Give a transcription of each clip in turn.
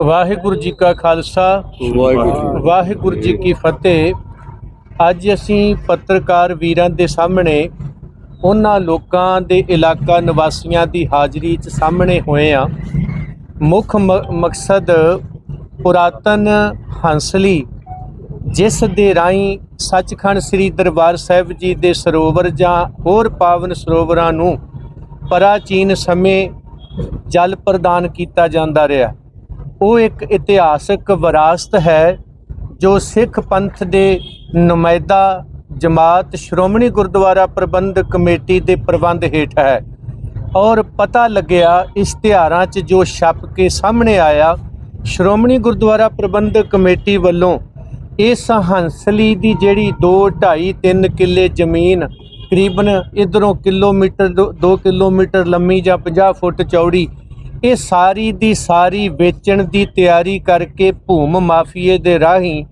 ਵਾਹਿਗੁਰੂ ਜੀ ਕਾ ਖਾਲਸਾ। ਵਾਹਿਗੁਰੂ ਜੀ ਕੀ ਫਤਿਹ। ਅੱਜ ਅਸੀਂ ਪੱਤਰਕਾਰ ਵੀਰਾਂ ਦੇ ਸਾਹਮਣੇ ਉਹਨਾਂ ਲੋਕਾਂ ਦੇ ਇਲਾਕਾ ਨਿਵਾਸੀਆਂ ਦੀ ਹਾਜ਼ਰੀ 'ਚ ਸਾਹਮਣੇ ਹੋਏ ਆ ਮੁੱਖ ਮਕਸਦ ਪੁਰਾਤਨ ਹੰਸਲੀ ਜਿਸ ਦੇ ਰਾਹੀਂ ਸੱਚਖੰਡ ਸ੍ਰੀ ਦਰਬਾਰ ਸਾਹਿਬ ਜੀ ਦੇ ਸਰੋਵਰ ਜਾਂ ਹੋਰ ਪਾਵਨ ਸਰੋਵਰਾਂ ਨੂੰ ਪ੍ਰਾਚੀਨ ਸਮੇਂ ਜਲ ਪ੍ਰਦਾਨ ਕੀਤਾ ਜਾਂਦਾ ਰਿਹਾ। ਉਹ ਇੱਕ ਇਤਿਹਾਸਕ ਵਿਰਾਸਤ ਹੈ ਜੋ ਸਿੱਖ ਪੰਥ ਦੇ ਨੁਮਾਇਦਾ, ਜਮਾਤ, ਸ਼੍ਰੋਮਣੀ ਗੁਰਦੁਆਰਾ ਪ੍ਰਬੰਧਕ ਕਮੇਟੀ ਦੇ ਪ੍ਰਬੰਧ ਹੇਠ ਹੈ। ਔਰ ਪਤਾ ਲੱਗਿਆ ਇਸ਼ਤਿਹਾਰਾਂ 'ਚ ਜੋ ਛਪ ਕੇ ਸਾਹਮਣੇ ਆਇਆ, ਸ਼੍ਰੋਮਣੀ ਗੁਰਦੁਆਰਾ ਪ੍ਰਬੰਧਕ ਕਮੇਟੀ ਵੱਲੋਂ ਇਸ ਹੰਸਲੀ ਦੀ ਜਿਹੜੀ 2 2.5 3 ਕਿੱਲੇ ਜ਼ਮੀਨ, ਕਰੀਬਨ ਇਧਰੋਂ ਕਿਲੋਮੀਟਰ 2 ਕਿਲੋਮੀਟਰ ਲੰਮੀ ਜਾਂ 50 ਫੁੱਟ ਚੌੜੀ ਇਹ ਸਾਰੀ ਦੀ ਸਾਰੀ ਵੇਚਣ ਦੀ ਤਿਆਰੀ ਕਰਕੇ ਭੂਮ ਮਾਫੀਏ ਦੇ ਰਾਹੀਂ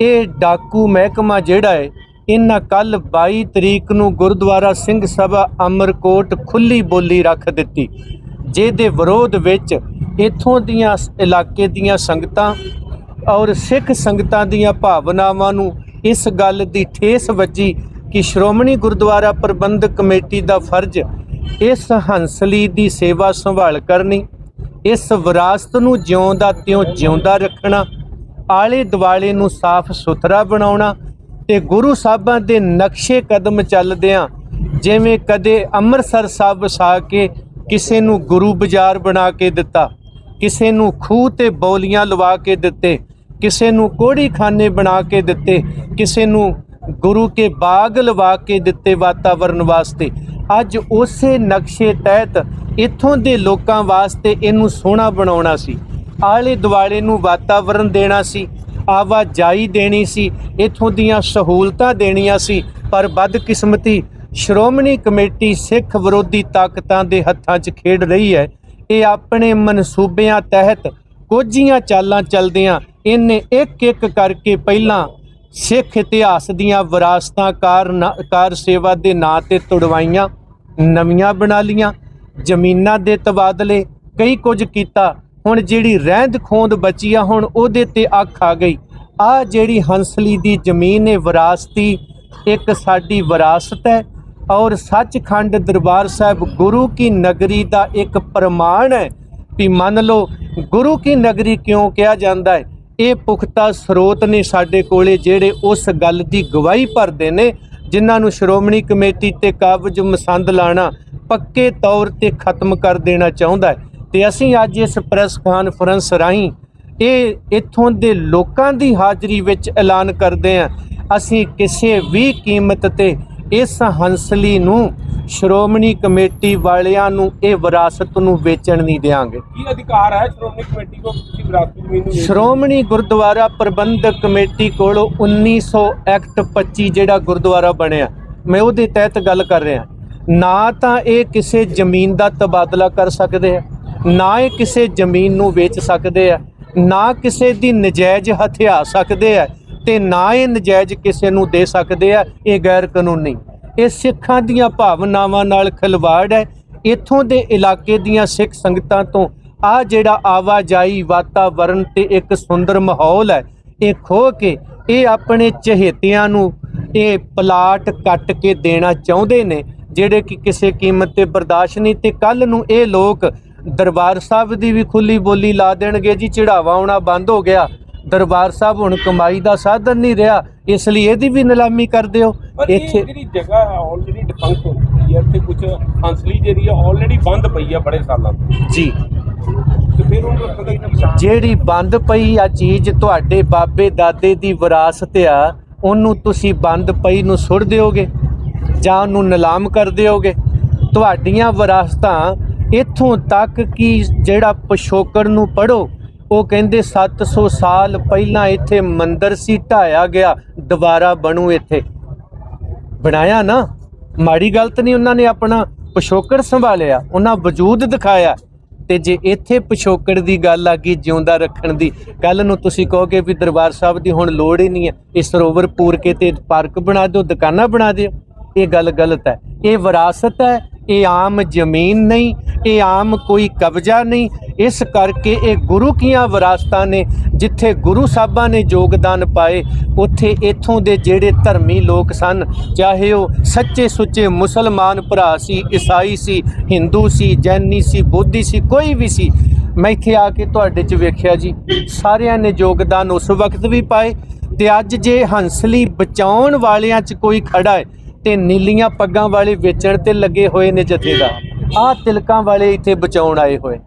ਇਹ ਡਾਕੂ ਮਹਿਕਮਾ ਜਿਹੜਾ ਹੈ, ਇਹਨਾਂ ਕੱਲ 22 ਤਰੀਕ ਨੂੰ ਗੁਰਦੁਆਰਾ ਸਿੰਘ ਸਭਾ ਅਮਰਕੋਟ ਖੁੱਲੀ ਬੋਲੀ ਰੱਖ ਦਿੱਤੀ। ਜਿਹਦੇ ਵਿਰੋਧ ਵਿੱਚ ਇਥੋਂ ਦੀਆਂ ਇਲਾਕੇ ਦੀਆਂ ਸੰਗਤਾਂ ਔਰ ਸਿੱਖ ਸੰਗਤਾਂ ਦੀਆਂ ਭਾਵਨਾਵਾਂ ਨੂੰ ਇਸ ਗੱਲ ਦੀ ਠੇਸ ਵੱਜੀ ਕਿ ਸ਼੍ਰੋਮਣੀ ਗੁਰਦੁਆਰਾ ਪ੍ਰਬੰਧਕ ਕਮੇਟੀ ਦਾ ਫਰਜ਼ ਇਸ ਹੰਸਲੀ ਦੀ ਸੇਵਾ ਸੰਭਾਲ ਕਰਨੀ, ਇਸ ਵਿਰਾਸਤ ਨੂੰ ਜਿਉਂਦਾ ਤਿਉਂ ਜਿਉਂਦਾ ਰੱਖਣਾ, ਆਲੇ ਦੁਆਲੇ ਨੂੰ ਸਾਫ਼ ਸੁਥਰਾ ਬਣਾਉਣਾ ਤੇ ਗੁਰੂ ਸਾਹਿਬਾਂ ਦੇ ਨਕਸ਼ੇ ਕਦਮ ਚੱਲਦਿਆਂ ਜਿਵੇਂ ਕਦੇ ਅੰਮ੍ਰਿਤਸਰ ਸਾਹਿਬ ਵਸਾ ਕੇ ਕਿਸੇ ਨੂੰ ਗੁਰੂ ਬਾਜ਼ਾਰ ਬਣਾ ਕੇ ਦਿੱਤਾ, ਕਿਸੇ ਨੂੰ ਖੂਹ ਤੇ ਬੌਲੀਆਂ ਲਵਾ ਕੇ ਦਿੱਤੇ, ਕਿਸੇ ਨੂੰ ਕੋੜੀ ਖਾਨੇ ਬਣਾ ਕੇ ਦਿੱਤੇ, ਕਿਸੇ ਨੂੰ ਗੁਰੂ ਕੇ ਬਾਗ ਲਵਾ ਕੇ ਦਿੱਤੇ ਵਾਤਾਵਰਨ ਵਾਸਤੇ। ਅੱਜ ਉਸੇ ਨਕਸ਼ੇ ਤਹਿਤ ਇੱਥੋਂ ਦੇ ਲੋਕਾਂ ਵਾਸਤੇ ਇਹਨੂੰ ਸੋਹਣਾ ਬਣਾਉਣਾ ਸੀ। ਆਲੇ ਦੁਆਲੇ ਨੂੰ ਵਾਤਾਵਰਨ ਦੇਣਾ ਸੀ, ਆਵਾਜਾਈ ਦੇਣੀ ਸੀ, ਇੱਥੋਂ ਦੀਆਂ ਸਹੂਲਤਾਂ ਦੇਣੀਆਂ ਸੀ, ਪਰ ਬਦਕਿਸਮਤੀ ਸ਼੍ਰੋਮਣੀ ਕਮੇਟੀ ਸਿੱਖ ਵਿਰੋਧੀ ਤਾਕਤਾਂ ਦੇ ਹੱਥਾਂ 'ਚ ਖੇਡ ਰਹੀ ਹੈ। ਇਹ ਆਪਣੇ ਮਨਸੂਬਿਆਂ ਤਹਿਤ ਕੋਝੀਆਂ ਚਾਲਾਂ ਚੱਲਦਿਆਂ ਇਹਨੇ ਇੱਕ ਇੱਕ ਕਰਕੇ ਪਹਿਲਾਂ ਸਿੱਖ ਇਤਿਹਾਸ ਦੀਆਂ ਵਿਰਾਸਤਾਂ ਕਾਰ ਨਾ- ਕਾਰ ਸੇਵਾ ਦੇ ਨਾਂ ਤੇ ਤੁੜਵਾਈਆਂ, ਨਵੀਆਂ ਬਣਾ ਲੀਆਂ, ਜ਼ਮੀਨਾਂ ਦੇ ਤਬਾਦਲੇ, ਕਈ ਕੁਝ ਕੀਤਾ। ਹੁਣ ਜਿਹੜੀ ਰਹਿੰਦ ਖੋਂਦ ਬਚੀ ਆ, ਹੁਣ ਉਹਦੇ ਤੇ ਅੱਖ ਆ ਗਈ। ਆ ਜਿਹੜੀ ਹੰਸਲੀ ਦੀ ਜ਼ਮੀਨ ਹੈ ਵਿਰਾਸਤੀ, ਇੱਕ ਸਾਡੀ ਵਿਰਾਸਤ ਹੈ ਔਰ ਸੱਚਖੰਡ ਦਰਬਾਰ ਸਾਹਿਬ ਗੁਰੂ ਕੀ ਨਗਰੀ ਦਾ ਇੱਕ ਪ੍ਰਮਾਣ ਹੈ ਵੀ ਮੰਨ ਲਓ, ਗੁਰੂ ਕੀ ਨਗਰੀ ਕਿਉਂ ਕਿਹਾ ਜਾਂਦਾ ਹੈ? ਇਹ ਪੁਖਤਾ ਸਰੋਤ ਨੇ ਸਾਡੇ ਕੋਲੇ ਜਿਹੜੇ ਉਸ ਗੱਲ ਦੀ ਗਵਾਹੀ ਭਰਦੇ ਨੇ, ਜਿਨ੍ਹਾਂ ਨੂੰ ਸ਼੍ਰੋਮਣੀ ਕਮੇਟੀ ਤੇ ਕਾਬਜ ਮਸੰਦ ਲਾਣਾ ਪੱਕੇ ਤੌਰ ਤੇ ਖਤਮ ਕਰ ਦੇਣਾ ਚਾਹੁੰਦਾ ਹੈ। ਤੇ ਅਸੀਂ ਅੱਜ ਇਸ ਪ੍ਰੈਸ ਕਾਨਫਰੰਸ ਰਾਹੀਂ ਇਹ ਇੱਥੋਂ ਦੇ ਲੋਕਾਂ ਦੀ ਹਾਜ਼ਰੀ ਵਿੱਚ ਐਲਾਨ ਕਰਦੇ ਹਾਂ। ਅਸੀਂ ਕਿਸੇ ਵੀ ਕੀਮਤ ਤੇ ਇਸ ਹੰਸਲੀ ਨੂੰ ਸ਼੍ਰੋਮਣੀ ਕਮੇਟੀ ਵਾਲਿਆਂ ਨੂੰ ਇਹ ਵਿਰਾਸਤ ਨੂੰ ਵੇਚਣ ਨਹੀਂ ਦੇਵਾਂਗੇ ਕੀ ਅਧਿਕਾਰ ਹੈ ਸ਼੍ਰੋਮਣੀ ਕਮੇਟੀ ਕੋ ਕਿਸੇ ਵਿਰਾਸਤੀ ਜ਼ਮੀਨ ਨੂੰ ਵੇਚਣ ਸ਼੍ਰੋਮਣੀ ਗੁਰਦੁਆਰਾ ਪ੍ਰਬੰਧਕ ਕਮੇਟੀ ਕੋਲੋਂ 1900 ਐਕਟ 25 ਜਿਹੜਾ ਗੁਰਦੁਆਰਾ ਬਣਿਆ ਮੈਂ ਉਹਦੇ ਤਹਿਤ ਗੱਲ ਕਰ ਰਿਹਾ। ਨਾ ਤਾਂ ਇਹ ਕਿਸੇ ਜ਼ਮੀਨ ਦਾ ਤਬਾਦਲਾ ਕਰ ਸਕਦੇ ਆ ਨਾ ਇਹ ਕਿਸੇ ਜ਼ਮੀਨ ਨੂੰ ਵੇਚ ਸਕਦੇ ਆ ਨਾ ਕਿਸੇ ਦੀ ਨਜਾਇਜ਼ ਹਥਿਆ ਸਕਦੇ ਆ ਤੇ ਨਾ ਇਹ ਨਜਾਇਜ਼ ਕਿਸੇ ਨੂੰ ਦੇ ਸਕਦੇ ਆ ਇਹ ਗੈਰ ਕਾਨੂੰਨੀ ਇਹ ਸਿੱਖਾਂ ਦੀਆਂ ਭਾਵਨਾਵਾਂ ਨਾਲ ਖਿਲਵਾੜ ਹੈ। ਇੱਥੋਂ ਦੇ ਇਲਾਕੇ ਦੀਆਂ ਸਿੱਖ ਸੰਗਤਾਂ ਤੋਂ ਆ ਜਿਹੜਾ ਆਵਾਜਾਈ ਵਾਤਾਵਰਣ ਤੇ ਇੱਕ ਸੁੰਦਰ ਮਾਹੌਲ ਹੈ। ਇਹ ਖੋ ਕੇ ਇਹ ਆਪਣੇ ਚਹੇਤਿਆਂ ਨੂੰ ਇਹ ਪਲਾਟ ਕੱਟ ਕੇ ਦੇਣਾ ਚਾਹੁੰਦੇ ਨੇ, ਜਿਹੜੇ ਕਿ ਕਿਸੇ ਕੀਮਤ ਤੇ ਬਰਦਾਸ਼ਤ ਨਹੀਂ ਤੇ ਕੱਲ ਨੂੰ ਇਹ ਲੋਕ ਦਰਬਾਰ ਸਾਹਿਬ ਦੀ ਵੀ ਖੁੱਲੀ ਬੋਲੀ ਲਾ ਦੇਣਗੇ। ਜੀ ਚੜਾਵਾ ਆਉਣਾ ਬੰਦ ਹੋ ਗਿਆ। ਦਰਬਾਰ ਸਾਹਿਬ ਹੁਣ ਕਮਾਈ ਦਾ ਸਾਧਨ ਨਹੀਂ ਰਿਹਾ ਇਸ ਲਈ ਇਹਦੀ ਵੀ ਨਿਲਾਮੀ ਕਰ ਦਿਓ। ਇੱਥੇ ਜਿਹੜੀ ਜਗ੍ਹਾ ਆਲਰੇਡੀ ਡਿਫੰਕਟ ਹੋ ਗਈ ਹੈ ਤੇ ਕੁਝ ਹੰਸਲੀ ਜਿਹੜੀ ਹੈ ਆਲਰੇਡੀ ਬੰਦ ਪਈ ਹੈ ਬੜੇ ਸਾਲਾਂ ਤੋਂ। ਜੀ। ਤੇ ਫਿਰ ਉਹਨੂੰ ਰੱਖਣ ਦਾ ਕੀ ਨਿਸ਼ਾਨ ਜਿਹੜੀ ਬੰਦ ਪਈ ਆ ਚੀਜ਼ ਤੁਹਾਡੇ ਬਾਬੇ ਦਾਦੇ ਦੀ ਵਿਰਾਸਤ ਆ ਉਹਨੂੰ ਤੁਸੀਂ ਬੰਦ ਪਈ ਨੂੰ ਸੁੱਟ ਦਿਓਗੇ ਜਾਂ ਉਹਨੂੰ ਨਿਲਾਮ ਕਰ ਦਿਓਗੇ। ਤੁਹਾਡੀਆਂ ਵਿਰਾਸਤਾਂ ਇੱਥੋਂ ਤੱਕ ਕਿ ਜਿਹੜਾ ਪਿਛੋਕੜ ਨੂੰ ਪੜੋ ਉਹ ਕਹਿੰਦੇ 700 ਸਾਲ ਪਹਿਲਾਂ ਇੱਥੇ ਮੰਦਰ ਸੀ, ਢਾਇਆ ਗਿਆ, ਦੁਬਾਰਾ ਬਣੂ ਇੱਥੇ। ਬਣਾਇਆ ਨਾ? ਮਾੜੀ ਗਲਤ ਨਹੀਂ ਉਹਨਾਂ ਨੇ ਆਪਣਾ ਪਿਛੋਕੜ ਸੰਭਾਲਿਆ, ਉਹਨਾਂ ਵਜੂਦ ਦਿਖਾਇਆ। ਤੇ ਜੇ ਇੱਥੇ ਪਿਛੋਕੜ ਦੀ ਗੱਲ ਆ ਗਈ, ਜਿਉਂਦਾ ਰੱਖਣ ਦੀ ਕੱਲ ਨੂੰ ਤੁਸੀਂ ਕਹੋਗੇ ਵੀ ਦਰਬਾਰ ਸਾਹਿਬ ਦੀ ਹੁਣ ਲੋੜ ਹੀ ਨਹੀਂ ਹੈ ਇਹ ਸਰੋਵਰ ਪੂਰ ਕੇ ਤੇ ਪਾਰਕ ਬਣਾ ਦਿਓ, ਦੁਕਾਨਾਂ ਬਣਾ ਦਿਓ। ਇਹ ਗੱਲ ਗਲਤ ਹੈ। ਇਹ ਵਿਰਾਸਤ ਹੈ, ਇਹ ਆਮ ਜ਼ਮੀਨ ਨਹੀਂ, ਇਹ ਆਮ ਕੋਈ ਕਬਜ਼ਾ ਨਹੀਂ। ਇਸ ਕਰਕੇ ਇਹ ਗੁਰੂ ਕੀਆਂ ਵਿਰਾਸਤਾਂ ਨੇ, ਜਿੱਥੇ ਗੁਰੂ ਸਾਹਿਬਾਂ ਨੇ ਯੋਗਦਾਨ ਪਾਏ, ਉੱਥੇ ਇੱਥੋਂ ਦੇ ਜਿਹੜੇ ਧਰਮੀ ਲੋਕ ਸਨ, ਚਾਹੇ ਉਹ ਸੱਚੇ ਸੁੱਚੇ ਮੁਸਲਮਾਨ ਭਰਾ ਸੀ, ਈਸਾਈ ਸੀ, ਹਿੰਦੂ ਸੀ, ਜੈਨੀ ਸੀ, ਬੋਧੀ ਸੀ, ਕੋਈ ਵੀ ਸੀ। ਮੈਂ ਇੱਥੇ ਆ ਕੇ ਤੁਹਾਡੇ 'ਚ ਵੇਖਿਆ ਜੀ, ਸਾਰਿਆਂ ਨੇ ਯੋਗਦਾਨ ਉਸ ਵਕਤ ਵੀ ਪਾਏ ਤੇ ਅੱਜ ਜੇ ਹੰਸਲੀ ਬਚਾਉਣ ਵਾਲਿਆਂ 'ਚ ਕੋਈ ਖੜਾ ਹੈ ਤੇ ਨੀਲੀਆਂ ਪੱਗਾਂ ਵਾਲੇ ਵੇਚਣ ਤੇ ਲੱਗੇ ਹੋਏ ਨੇ ਜਥੇਦਾਰ। ਆਹ ਤਿਲਕਾਂ ਵਾਲੇ ਇੱਥੇ ਬਚਾਉਣ ਆਏ ਹੋਏ।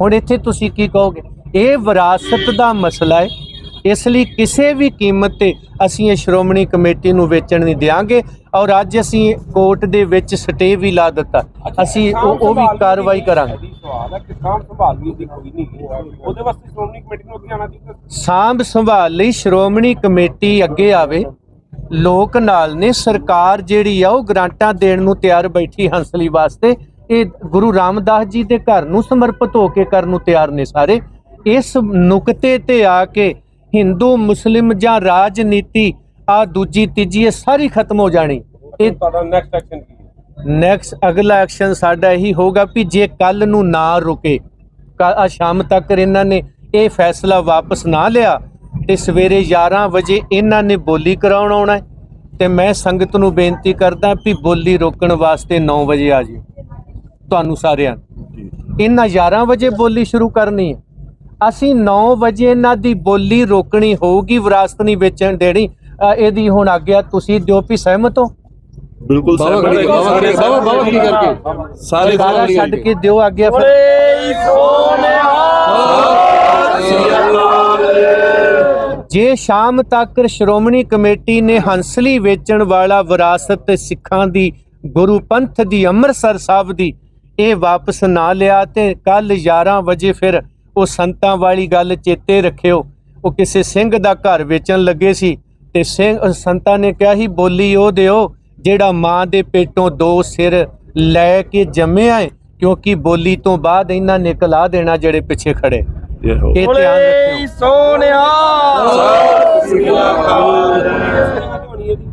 ਹੁਣ ਇੱਥੇ ਤੁਸੀਂ ਕੀ ਕਹੋਗੇ? ਇਹ ਵਿਰਾਸਤ ਦਾ ਮਸਲਾ ਹੈ। ਇਸ ਲਈ ਕਿਸੇ ਵੀ ਕੀਮਤ ਤੇ ਅਸੀਂ ਇਹ ਸ਼੍ਰੋਮਣੀ ਕਮੇਟੀ ਨੂੰ ਵੇਚਣ ਨਹੀਂ ਦਿਆਂਗੇ ਔਰ ਅੱਜ ਅਸੀਂ ਕੋਰਟ ਦੇ ਵਿੱਚ ਸਟੇ ਵੀ ਲਾ ਦਿੱਤਾ। ਅਸੀਂ ਉਹ ਉਹ ਵੀ ਕਾਰਵਾਈ ਕਰਾਂਗੇ। ਜੀ ਸਵਾਲ ਹੈ ਕਿਸਾਨ ਸੰਭਾਲ ਵੀ ਉਹਦੀ ਕੋਈ ਨਹੀਂ ਗੀ। ਉਹਦੇ ਵਾਸਤੇ ਸ਼੍ਰੋਮਣੀ ਕਮੇਟੀ ਨੂੰ ਅੱਗੇ ਆਉਣਾ ਚਾਹੀਦਾ। ਸਾਂਭ ਸੰਭਾਲ ਲਈ ਸ਼੍ਰੋਮਣੀ ਕਮੇਟੀ ਅੱਗੇ ਆਵੇ। ਲੋਕ ਨਾਲ ਨੇ ਸਰਕਾਰ ਜਿਹੜੀ ਆ ਉਹ ਗ੍ਰਾਂਟਾਂ ਦੇਣ ਨੂੰ ਤਿਆਰ ਬੈਠੀ ਹੰਸਲੀ ਵਾਸਤੇ। ਇਹ ਗੁਰੂ ਰਾਮਦਾਸ ਜੀ ਦੇ ਘਰ ਨੂੰ ਸਮਰਪਿਤ ਹੋ ਕੇ ਕਰਨ ਨੂੰ ਤਿਆਰ ਨੇ ਸਾਰੇ। ਇਸ ਨੁਕਤੇ ਤੇ ਆ ਕੇ ਹਿੰਦੂ ਮੁਸਲਿਮ ਜਾਂ ਰਾਜਨੀਤੀ ਆ ਦੂਜੀ ਤੀਜੀ ਇਹ ਸਾਰੀ ਖਤਮ ਹੋ ਜਾਣੀ। ਇਹ ਤੁਹਾਡਾ ਨੈਕਸਟ ਐਕਸ਼ਨ ਕੀ ਹੈ? ਨੈਕਸਟ ਅਗਲਾ ਐਕਸ਼ਨ ਸਾਡਾ ਇਹੀ ਹੋਗਾ ਵੀ ਜੇ ਕੱਲ ਨੂੰ ਨਾ ਰੁਕੇ ਆ ਸ਼ਾਮ ਤੱਕ ਇਹਨਾਂ ਨੇ ਇਹ ਫੈਸਲਾ ਵਾਪਸ ਨਾ ਲਿਆ ਤੇ ਸਵੇਰੇ 11 ਵਜੇ ਇਹਨਾਂ ਨੇ ਬੋਲੀ ਕਰਾਉਣ ਆਉਣਾ ਤੇ ਮੈਂ ਸੰਗਤ ਨੂੰ ਬੇਨਤੀ ਕਰਦਾ ਵੀ ਬੋਲੀ ਰੋਕਣ ਵਾਸਤੇ 9 ਵਜੇ ਆ ਜੀ ਤੁਹਾਨੂੰ ਸਾਰਿਆਂ ਨੂੰ। ਇਹਨਾਂ 11 ਵਜੇ ਬੋਲੀ ਸ਼ੁਰੂ ਕਰਨੀ ਹੈ। ਅਸੀਂ 9 ਵਜੇ ਇਹਨਾਂ ਦੀ ਬੋਲੀ ਰੋਕਣੀ ਹੋਊਗੀ ਵਿਰਾਸਤ ਨਹੀਂ ਵੇਚਣ ਦੇਣੀ। ਇਹਦੀ ਹੁਣ ਆਗਿਆ ਤੁਸੀਂ ਦਿਓ ਵੀ ਸਹਿਮਤ ਹੋ? ਬਿਲਕੁਲ ਸਹਿਮਤ ਬਾਬਾ ਬਾਬਾ ਖੜੀ ਕਰਕੇ? ਸਾਰੇ ਛੱਡ ਕੇ ਦਿਓ ਆਗਿਆ ਫਿਰ। ਜੇ ਸ਼ਾਮ ਤੱਕ ਸ਼੍ਰੋਮਣੀ ਕਮੇਟੀ ਨੇ ਹੰਸਲੀ ਵੇਚਣ ਵਾਲਾ ਵਿਰਾਸਤ ਸਿੱਖਾਂ ਦੀ ਗੁਰੂ ਪੰਥ ਦੀ ਅੰਮ੍ਰਿਤਸਰ ਸਾਹਿਬ ਦੀ ਇਹ ਵਾਪਸ ਨਾ ਲਿਆ ਤੇ ਕੱਲ 11 ਵਜੇ ਫਿਰ ਉਹ ਸੰਤਾਂ ਵਾਲੀ ਗੱਲ ਚੇਤੇ ਰੱਖਿਓ। ਉਹ ਕਿਸੇ ਸਿੰਘ ਦਾ ਘਰ ਵੇਚਣ ਲੱਗੇ ਸੀ ਤੇ ਸਿੰਘ ਸੰਤਾਂ ਨੇ ਕਿਹਾ ਸੀ, ਬੋਲੀ ਉਹ ਦਿਓ ਜਿਹੜਾ ਮਾਂ ਦੇ ਪੇਟੋਂ ਦੋ ਸਿਰ ਲੈ ਕੇ ਜੰਮਿਆ ਹੈ ਕਿਉਂਕਿ ਬੋਲੀ ਤੋਂ ਬਾਅਦ ਇਹਨਾਂ ਨੇ ਕਲਾ ਦੇਣਾ ਜਿਹੜੇ ਪਿੱਛੇ ਖੜੇ। ਇਹੋ। ਇਹ ਧਿਆਨ ਰੱਖਿਓ।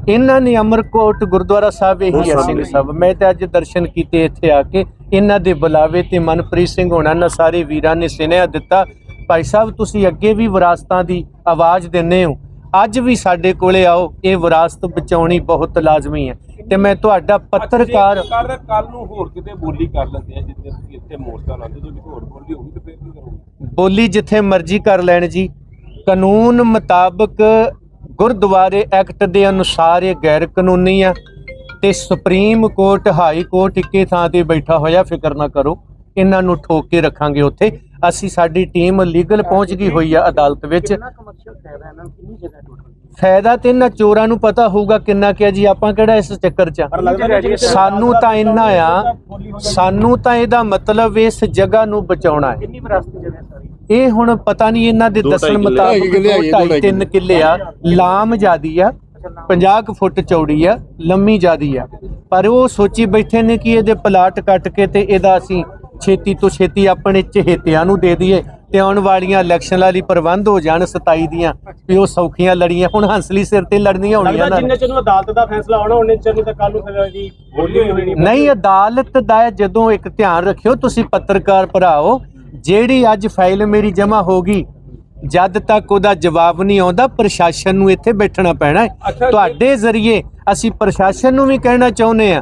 ਇਹਨਾਂ ਨੇ ਅਮਰਕੋਟ ਗੁਰਦੁਆਰਾ ਸਾਹਿਬ ਇਹੀ ਹੈ ਸਿੰਘ ਸਾਹਿਬ। ਮੈਂ ਤੇ ਅੱਜ ਦਰਸ਼ਨ ਕੀਤੇ ਇੱਥੇ ਆ ਕੇ। ਇਹਨਾਂ ਦੇ ਬੁਲਾਵੇ ਤੇ ਮਨਪ੍ਰੀਤ ਸਿੰਘ ਹੋਣਾ ਨਾ ਸਾਰੇ ਵੀਰਾਂ ਨੇ ਸੁਨੇਹਾ ਦਿੱਤਾ। ਭਾਈ ਸਾਹਿਬ ਤੁਸੀਂ ਅੱਗੇ ਵੀ ਵਿਰਾਸਤਾਂ ਦੀ ਆਵਾਜ਼ ਦਿੰਦੇ ਹੋ। ਅੱਜ ਵੀ ਸਾਡੇ ਕੋਲੇ ਆਓ। ਇਹ ਵਿਰਾਸਤ ਬਚਾਉਣੀ ਬਹੁਤ ਲਾਜ਼ਮੀ ਹੈ। ਤੇ ਮੈਂ ਤੁਹਾਡਾ ਪੱਤਰਕਾਰ ਕਰ ਕੱਲ ਨੂੰ ਹੋਰ ਕਿਤੇ ਬੋਲੀ ਕਰ ਲੈਂਦੇ ਆ ਜਿੱਥੇ ਤੁਸੀਂ ਇੱਥੇ ਮੋਰਚਾ ਲਾਉਂਦੇ ਜੋ ਕਿਤੇ ਹੋਰ ਬੋਲੀ ਹੋਊਗੀ ਤੇ ਫਿਰ ਕੀ ਕਰੋਗੇ? ਬੋਲੀ ਜਿੱਥੇ ਮਰਜ਼ੀ ਕਰ ਲੈਣ ਜੀ। ਕਾਨੂੰਨ ਮੁਤਾਬਕ ਗੁਰਦੁਆਰੇ ਐਕਟ ਦੇ ਅਨੁਸਾਰ ਇਹ ਗੈਰ ਕਾਨੂੰਨੀ ਆ ਤੇ ਸੁਪਰੀਮ ਕੋਰਟ ਹਾਈ ਕੋਰਟ ਇੱਕੇ ਥਾਂ ਤੇ ਬੈਠਾ ਹੋਇਆ ਫਿਕਰ ਨਾ ਕਰੋ। ਇਹਨਾਂ ਨੂੰ ਠੋਕ ਕੇ ਰੱਖਾਂਗੇ ਉੱਥੇ। ਅਸੀਂ ਸਾਡੀ ਟੀਮ ਲੀਗਲ ਪਹੁੰਚ ਗਈ ਹੋਈ ਆ ਅਦਾਲਤ ਵਿੱਚ। ਫਾਇਦਾ ਤੇ ਇਹਨਾਂ ਚੋਰਾਂ ਨੂੰ ਪਤਾ ਹੋਊਗਾ ਕਿੰਨਾ ਕਿਹਾ ਜੀ ਆਪਾਂ ਕਿਹੜਾ ਇਸ ਚੱਕਰ 'ਚ ਆ? ਸਾਨੂੰ ਤਾਂ ਇੰਨਾ ਆ ਸਾਨੂੰ ਤਾਂ ਇਹਦਾ ਮਤਲਬ ਇਸ ਜਗ੍ਹਾ ਨੂੰ ਬਚਾਉਣਾ ਹੈ। ਇਹ ਹੁਣ ਪਤਾ ਨਹੀਂ ਇਹਨਾਂ ਦੇ ਦੱਸਣ ਮੁਤਾਬਕ ਢਾਈ ਕਿੱਲੇ ਆ ਲਾਮ ਜਿਆਦੀ ਆ 50 ਕੁ ਫੁੱਟ ਚੌੜੀ ਆ ਲੰਮੀ ਜਿਆਦੀ ਆ। ਪਰ ਉਹ ਸੋਚੀ ਬੈਠੇ ਨੇ ਕਿ ਇਹਦੇ ਪਲਾਟ ਕੱਟ ਕੇ ਤੇ ਇਹਦਾ ਅਸੀਂ ਛੇਤੀ ਤੋਂ ਛੇਤੀ ਆਪਣੇ ਚਹੇਤਿਆਂ ਨੂੰ ਦੇ ਦਈਏ। ਤੇ ਆਉਣ ਵਾਲੀਆਂ ਇਲੈਕਸ਼ਨਾਂ ਲਈ ਪ੍ਰਬੰਧ ਹੋ ਜਾਣ 27 ਦੀਆਂ ਵੀ ਉਹ ਸੌਖੀਆਂ ਲੜੀਆਂ ਹੁਣ ਹੰਸਲੀ ਸਿਰ ਤੇ ਲੜਨੀਆਂ ਹੋਣੀਆਂ ਲੱਗਦਾ ਨਾ ਜਿੰਨੇ ਚਿਰ ਨੂੰ ਅਦਾਲਤ ਦਾ ਫੈਸਲਾ ਆਉਣਾ ਉਹਨੇ ਚਿਰ ਨੂੰ ਤਾਂ ਕੱਲ ਨੂੰ ਫਿਰ ਦੀ ਬੋਲੀ ਹੋਈ ਹੋਣੀ ਨਹੀਂ ਅਦਾਲਤ ਦਾ ਜਦੋਂ ਇੱਕ ਧਿਆਨ ਰੱਖਿਓ ਤੁਸੀਂ ਪੱਤਰਕਾਰ ਭਰਾਓ ਜਿਹੜੀ ਅੱਜ ਫਾਈਲ ਮੇਰੀ ਜਮ੍ਹਾਂ ਹੋ ਗਈ ਜਦ ਤੱਕ ਉਹਦਾ ਜਵਾਬ ਨਹੀਂ ਆਉਂਦਾ ਪ੍ਰਸ਼ਾਸਨ ਨੂੰ ਇੱਥੇ ਬੈਠਣਾ ਪੈਣਾ ਹੈ। ਜੇ- ਤੁਹਾਡੇ ਜ਼ਰੀਏ ਅਸੀਂ ਪ੍ਰਸ਼ਾਸਨ ਨੂੰ ਵੀ ਕਹਿਣਾ ਚਾਹੁੰਦੇ ਆ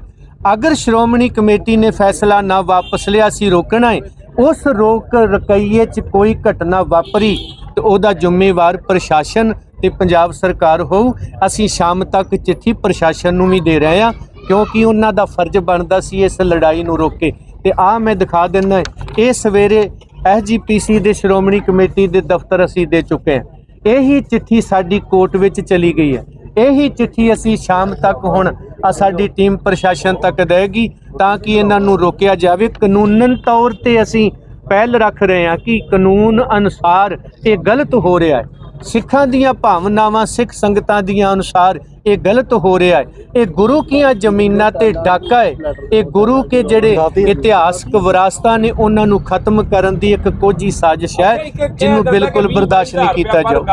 ਅਗਰ ਸ਼੍ਰੋਮਣੀ ਕਮੇਟੀ ਨੇ ਫੈਸਲਾ ਨਾ ਵਾਪਸ ਲਿਆ ਅਸੀਂ ਰੋਕਣਾ ਹੈ। ਉਸ ਰੋਕ ਰਕਈਏ 'ਚ ਕੋਈ ਘਟਨਾ ਵਾਪਰੀ ਤੇ ਉਹਦਾ ਜ਼ਿੰਮੇਵਾਰ ਪ੍ਰਸ਼ਾਸਨ ਤੇ ਪੰਜਾਬ ਸਰਕਾਰ ਹੋਊ। ਅਸੀਂ ਸ਼ਾਮ ਤੱਕ ਚਿੱਠੀ ਪ੍ਰਸ਼ਾਸਨ ਨੂੰ ਵੀ ਦੇ ਰਹੇ ਹਾਂ, ਕਿਉਂਕਿ ਉਹਨਾਂ ਦਾ ਫਰਜ਼ ਬਣਦਾ ਸੀ ਇਸ ਲੜਾਈ ਨੂੰ ਰੋਕੇ। ਤੇ ਆ ਮੈਂ ਦਿਖਾ ਦਿੰਦਾ ਇਹ ਸਵੇਰੇ ਐਸਜੀਪੀਸੀ ਦੇ ਸ਼੍ਰੋਮਣੀ ਕਮੇਟੀ ਦੇ ਦਫ਼ਤਰ ਅਸੀਂ ਦੇ ਚੁੱਕੇ ਹਾਂ। ਇਹੀ ਚਿੱਠੀ ਸਾਡੀ ਕੋਰਟ ਵਿੱਚ ਚਲੀ ਗਈ ਹੈ। ਇਹੀ ਚਿੱਠੀ ਅਸੀਂ ਸ਼ਾਮ ਤੱਕ ਹੁਣ ਆ ਸਾਡੀ ਟੀਮ ਪ੍ਰਸ਼ਾਸਨ ਤੱਕ ਦੇਗੀ ਤਾਂ ਕਿ ਇਹਨਾਂ ਨੂੰ ਰੋਕਿਆ ਜਾਵੇ। ਕਾਨੂੰਨਨ ਤੌਰ ਤੇ ਅਸੀਂ ਪਹਿਲ ਰੱਖ ਰਹੇ ਹਾਂ ਕਿ ਕਾਨੂੰਨ ਅਨੁਸਾਰ ਇਹ ਗਲਤ ਹੋ ਰਿਹਾ ਹੈ। ਸਿੱਖਾਂ ਦੀਆਂ ਭਾਵਨਾਵਾਂ, ਸਿੱਖ ਸੰਗਤਾਂ ਦੀਆਂ ਅਨੁਸਾਰ ਇਹ ਗਲਤ ਹੋ ਰਿਹਾ ਹੈ। ਇਹ ਗੁਰੂ ਕੀਆਂ ਜ਼ਮੀਨਾਂ ਤੇ ਡਾਕਾ ਹੈ। ਇਹ ਗੁਰੂ ਕੇ ਜਿਹੜੇ ਇਤਿਹਾਸਕ ਵਿਰਾਸਤਾਂ ਨੇ, ਉਹਨਾਂ ਨੂੰ ਖਤਮ ਕਰਨ ਦੀ ਇੱਕ ਕੋਝੀ ਸਾਜ਼ਿਸ਼ ਹੈ ਜਿਹਨੂੰ ਬਿਲਕੁਲ ਬਰਦਾਸ਼ਤ ਨਹੀਂ ਕੀਤਾ ਜਾਊ।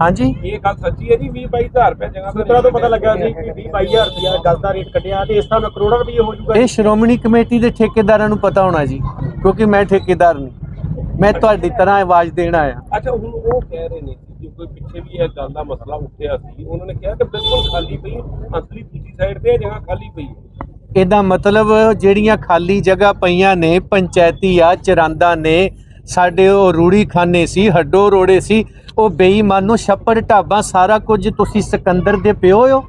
ਹਾਂਜੀ। ਇਹ ਗੱਲ ਸੱਚੀ ਹੈ ਜੀ 20 22000 ਰੁਪਏ ਜਗ੍ਹਾ ਤੇ ਸੂਤਰਾਂ ਤੋਂ ਪਤਾ ਲੱਗਾ ਸੀ ਕਿ 20 22000 ਰੁਪਇਆ ਗਜ਼ ਦਾ ਰੇਟ ਕੱਢਿਆ ਤੇ ਇਸ ਤਰ੍ਹਾਂ ਕਰੋੜਾਂ ਰੁਪਏ ਹੋ ਜਾਊਗਾ ਇਹ ਸ਼੍ਰੋਮਣੀ ਕਮੇਟੀ ਦੇ ਠੇਕੇਦਾਰਾਂ ਨੂੰ ਪਤਾ ਹੋਣਾ ਜੀ ਕਿਉਂਕਿ ਮੈਂ ਠੇਕੇਦਾਰ ਨਹੀਂ। ਮੈਂ ਤੁਹਾਡੀ ਤਰ੍ਹਾਂ ਆਵਾਜ਼ ਦੇਣ ਆਇਆ। ਅੱਛਾ ਹੁਣ ਉਹ ਕਹਿ ਰਹੇ ਨੇ ਕਿ ਕੋਈ ਪਿੱਛੇ ਵੀ ਇਹ ਗੱਲ ਦਾ ਮਸਲਾ ਉੱਠਿਆ ਸੀ ਉਹਨਾਂ ਨੇ ਕਿਹਾ ਕਿ ਬਿਲਕੁਲ ਖਾਲੀ ਪਈ ਅਸਲੀ ਦੂਜੀ ਸਾਈਡ ਤੇ ਜਗ੍ਹਾ ਖਾਲੀ ਪਈ ਹੈ। ਇਹਦਾ ਮਤਲਬ ਜਿਹੜੀਆਂ ਖਾਲੀ ਜਗ੍ਹਾ ਪਈਆਂ ਨੇ ਪੰਚਾਇਤੀ ਆ ਚਰਾਂਦਾ ਨੇ ਸਾਡੇ ਉਹ ਰੂੜੀ ਖਾਨੇ ਸੀ ਹੱਡੋ ਰੋੜੇ ਸੀ ਉਹ ਬੇਈਮਾਨੋ ਛੱਪੜ ਢਾਬਾ ਸਾਰਾ ਕੁਝ ਤੁਸੀਂ ਸਿਕੰਦਰ ਦੇ ਪਿਓ ਹੋ।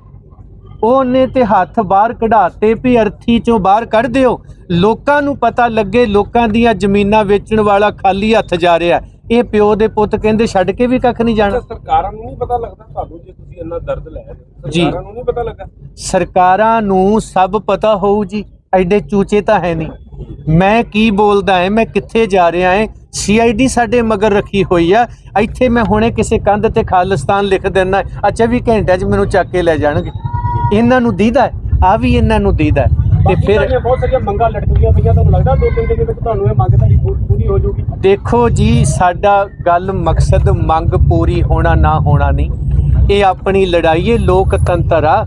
ਉਹਨੇ ਤੇ ਹੱਥ ਬਾਹਰ ਕਢਾਤੇ ਵੀ ਅਰਥੀ ਚੋਂ ਬਾਹਰ ਕੱਢ ਦਿਓ। ਲੋਕਾਂ ਨੂੰ ਪਤਾ ਲੱਗੇ ਲੋਕਾਂ ਦੀਆਂ ਜ਼ਮੀਨਾਂ ਵੇਚਣ ਵਾਲਾ ਖਾਲੀ ਹੱਥ ਜਾ ਰਿਹਾ। ਇਹ ਪਿਓ ਦੇ ਪੁੱਤ ਕਹਿੰਦੇ ਛੱਡ ਕੇ ਵੀ ਕੱਖ ਨਹੀਂ ਜਾਣਾ। ਸਰਕਾਰਾਂ ਨੂੰ ਨਹੀਂ ਪਤਾ ਲੱਗਦਾ ਤੁਹਾਨੂੰ ਜੇ ਤੁਸੀਂ ਇੰਨਾ ਦਰਦ ਲੈ। ਸਰਕਾਰਾਂ ਨੂੰ ਨਹੀਂ ਪਤਾ ਲੱਗਾ? ਸਰਕਾਰਾਂ ਨੂੰ ਸਭ ਪਤਾ ਹੋਊ ਜੀ। ਐਡੇ ਚੂਚੇ ਤਾਂ ਹੈ ਨਹੀਂ। ਮੈਂ ਕੀ ਬੋਲਦਾ ਹਾਂ ਮੈਂ ਕਿੱਥੇ ਜਾ ਰਿਹਾ ਹਾਂ ਸੀਆਈਡੀ ਸਾਡੇ ਮਗਰ ਰੱਖੀ ਹੋਈ ਆ। ਇੱਥੇ ਮੈਂ ਹੁਣੇ ਕਿਸੇ ਕੰਧ ਤੇ ਖਾਲਿਸਤਾਨ ਲਿਖ ਦੇਣਾ ਅੱਛਾ ਵੀ ਘੰਟਿਆਂ 'ਚ ਮੈਨੂੰ ਚੱਕ ਕੇ ਲੈ ਜਾਣਗੇ। ਇਹਨਾਂ ਨੂੰ ਦੀਦਾ ਆ ਵੀ ਇਹਨਾਂ ਨੂੰ ਦੀਦਾ ਤੇ ਫਿਰ ਸਾਡੀਆਂ ਬਹੁਤ ਸਾਰੀਆਂ ਮੰਗਾਂ ਲਟਕੀਆਂ ਪਈਆਂ। ਤੁਹਾਨੂੰ ਲੱਗਦਾ ਦੋ ਤਿੰਨ ਦਿਨ ਦੇ ਵਿੱਚ ਤੁਹਾਨੂੰ ਇਹ ਮੰਗ ਤੁਹਾਡੀ ਪੂਰੀ ਪੂਰੀ ਹੋ ਜਾਊਗੀ? ਦੇਖੋ ਜੀ ਸਾਡਾ ਗੱਲ ਮਕਸਦ ਮੰਗ ਪੂਰੀ ਹੋਣਾ ਨਾ ਹੋਣਾ ਨਹੀਂ। ਇਹ ਆਪਣੀ ਲੜਾਈ ਹੈ। ਲੋਕਤੰਤਰ ਆ।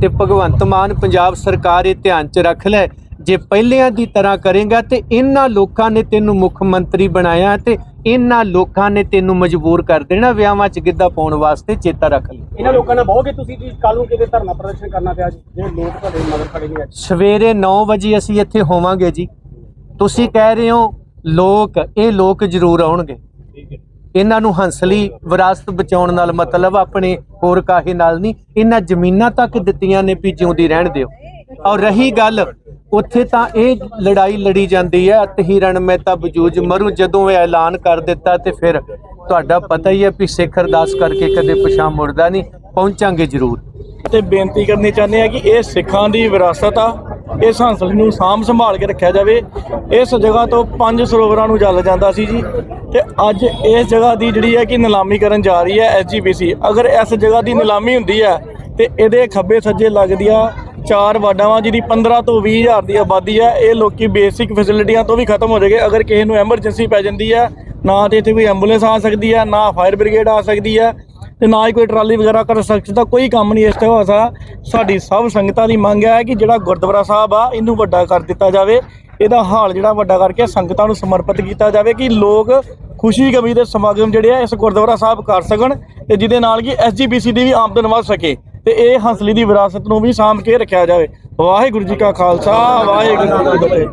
ਤੇ ਭਗਵੰਤ ਮਾਨ ਪੰਜਾਬ ਸਰਕਾਰ ਇਹ ਧਿਆਨ 'ਚ ਰੱਖ ਲੈ। ਜੇ ਪਹਿਲਿਆਂ ਦੀ ਤਰ੍ਹਾਂ ਕਰੇਗਾ ਤੇ ਇਹਨਾਂ ਲੋਕਾਂ ਨੇ ਤੈਨੂੰ ਮੁੱਖ ਮੰਤਰੀ ਬਣਾਇਆ ਤੇ ਇਹਨਾਂ ਲੋਕਾਂ ਨੇ ਤੈਨੂੰ ਮਜਬੂਰ ਕਰ ਦੇਣਾ ਵਿਆਹਾਂ 'ਚ ਗਿੱਧਾ ਪਾਉਣ ਵਾਸਤੇ ਚੇਤਾ ਰੱਖ ਲਈ ਇਹਨਾਂ ਲੋਕਾਂ ਨਾਲ ਬਹੋਗੇ ਤੁਸੀਂ ਜੀ? ਕੱਲ ਨੂੰ ਕਿਤੇ ਧਰਨਾ ਪ੍ਰਦਰਸ਼ਨ ਕਰਨਾ ਪਿਆ ਜੀ ਜਿਹੜੇ ਲੋਕ ਤੁਹਾਡੇ ਮਗਰ ਖੜੇ ਨੇ ਅੱਜ। ਸਵੇਰੇ 9 ਵਜੇ ਅਸੀਂ ਇੱਥੇ ਹੋਵਾਂਗੇ ਜੀ। ਤੁਸੀਂ ਕਹਿ ਰਹੇ ਹੋ ਲੋਕ ਇਹ ਲੋਕ ਜ਼ਰੂਰ ਆਉਣਗੇ। ਠੀਕ ਹੈ। ਇਹਨਾਂ ਨੂੰ ਹੰਸਲੀ ਵਿਰਾਸਤ ਬਚਾਉਣ ਨਾਲ ਮਤਲਬ ਆਪਣੇ ਹੋਰ ਕਾਹੇ ਨਾਲ ਨਹੀਂ ਇਹਨਾਂ ਜ਼ਮੀਨਾਂ ਤੱਕ ਦਿੱਤੀਆਂ ਨੇ ਵੀ ਜਿਉਂਦੀ ਰਹਿਣ ਦਿਓ। ਔਰ ਰਹੀ ਗੱਲ ਉੱਥੇ ਤਾਂ ਇਹ ਲੜਾਈ ਲੜੀ ਜਾਂਦੀ ਹੈ ਅਤਹੀ ਰਣ ਮੈਂ ਤਾਂ ਬਜੂਜ ਮਰੂ, ਜਦੋਂ ਇਹ ਐਲਾਨ ਕਰ ਦਿੱਤਾ ਤੇ ਫਿਰ ਤੁਹਾਡਾ ਪਤਾ ਹੀ ਹੈ ਵੀ ਸਿੱਖ ਅਰਦਾਸ ਕਰਕੇ ਕਦੇ ਪਿਛਾਂ ਮੁੜਦਾ ਨਹੀਂ, ਪਹੁੰਚਾਂਗੇ ਜ਼ਰੂਰ। ਤੇ ਬੇਨਤੀ ਕਰਨੀ ਚਾਹੁੰਦੇ ਆ ਕਿ ਇਹ ਸਿੱਖਾਂ ਦੀ ਵਿਰਾਸਤ ਆ, ਇਸ ਹੰਸਲੀ ਨੂੰ ਸਾਂਭ ਸੰਭਾਲ ਕੇ ਰੱਖਿਆ ਜਾਵੇ। ਇਸ ਜਗ੍ਹਾ ਤੋਂ ਪੰਜ ਸਰੋਵਰਾਂ ਨੂੰ ਜਲ ਜਾਂਦਾ ਸੀ ਜੀ, ਤੇ ਅੱਜ ਇਸ ਜਗ੍ਹਾ ਦੀ ਜਿਹੜੀ ਹੈ ਕਿ ਨਿਲਾਮੀ ਕਰਨ ਜਾ ਰਹੀ ਹੈ ਐਸਜੀਪੀਸੀ ਅਗਰ ਇਸ ਜਗ੍ਹਾ ਦੀ ਨਿਲਾਮੀ ਹੁੰਦੀ ਹੈ ਤੇ ਇਹਦੇ ਖੱਬੇ ਸੱਜੇ ਲੱਗਦੀਆਂ ਚਾਰ ਵਾਰਡਾਂ ਵਾ, ਜਿਹਦੀ 15 ਤੋਂ 20 ਹਜ਼ਾਰ ਦੀ ਆਬਾਦੀ ਹੈ। ਇਹ ਲੋਕੀ ਬੇਸਿਕ ਫੈਸਿਲਿਟੀਆਂ ਤੋਂ ਵੀ ਖਤਮ ਹੋ ਜਾਏਗੇ ਅਗਰ ਕਿਸੇ ਨੂੰ ਐਮਰਜੈਂਸੀ ਪੈ ਜਾਂਦੀ ਹੈ, ਨਾ ਤੇ ਇੱਥੇ ਕੋਈ ਐਂਬੂਲੈਂਸ ਆ ਸਕਦੀ ਹੈ, ਨਾ ਫਾਇਰ ਬ੍ਰਿਗੇਡ ਆ ਸਕਦੀ ਹੈ, ਤੇ ਨਾ ਹੀ ਕੋਈ ਟਰਾਲੀ ਵਗੈਰਾ ਕਰ ਸਕਦਾ ਕੋਈ ਕੰਮ ਨਹੀਂ ਇਸ ਤੇ ਹੋ ਸਕਦਾ ਸਾਡੀ ਸਭ ਸੰਗਤਾਂ ਦੀ ਮੰਗ ਹੈ ਕਿ ਜਿਹੜਾ ਗੁਰਦੁਆਰਾ ਸਾਹਿਬ ਆ, ਇਹਨੂੰ ਵੱਡਾ ਕਰ ਦਿੱਤਾ ਜਾਵੇ। ਇਹਦਾ ਹਾਲ ਜਿਹੜਾ ਵੱਡਾ ਕਰਕੇ ਸੰਗਤਾਂ ਨੂੰ ਸਮਰਪਿਤ ਕੀਤਾ ਜਾਵੇ ਕਿ ਲੋਕ ਖੁਸ਼ੀ ਗਮੀ ਦੇ ਸਮਾਗਮ ਜਿਹੜੇ ਆ, ਇਸ ਗੁਰਦੁਆਰਾ ਸਾਹਿਬ ਕਰ ਸਕਣ ਤੇ ਜਿਹਦੇ ਨਾਲ ਕਿ ਐਸਜੀਪੀਸੀ ਦੀ ਵੀ ਆਮਦਨ ਵਧ ਸਕੇ। ਤੇ ਇਹ ਹੰਸਲੀ ਦੀ ਵਿਰਾਸਤ ਨੂੰ ਵੀ ਸਾਂਭ ਕੇ ਰੱਖਿਆ ਜਾਵੇ। ਵਾਹਿਗੁਰੂ ਜੀ ਕਾ ਖਾਲਸਾ, ਵਾਹਿਗੁਰੂ ਜੀ ਕੀ ਫਤਿਹ।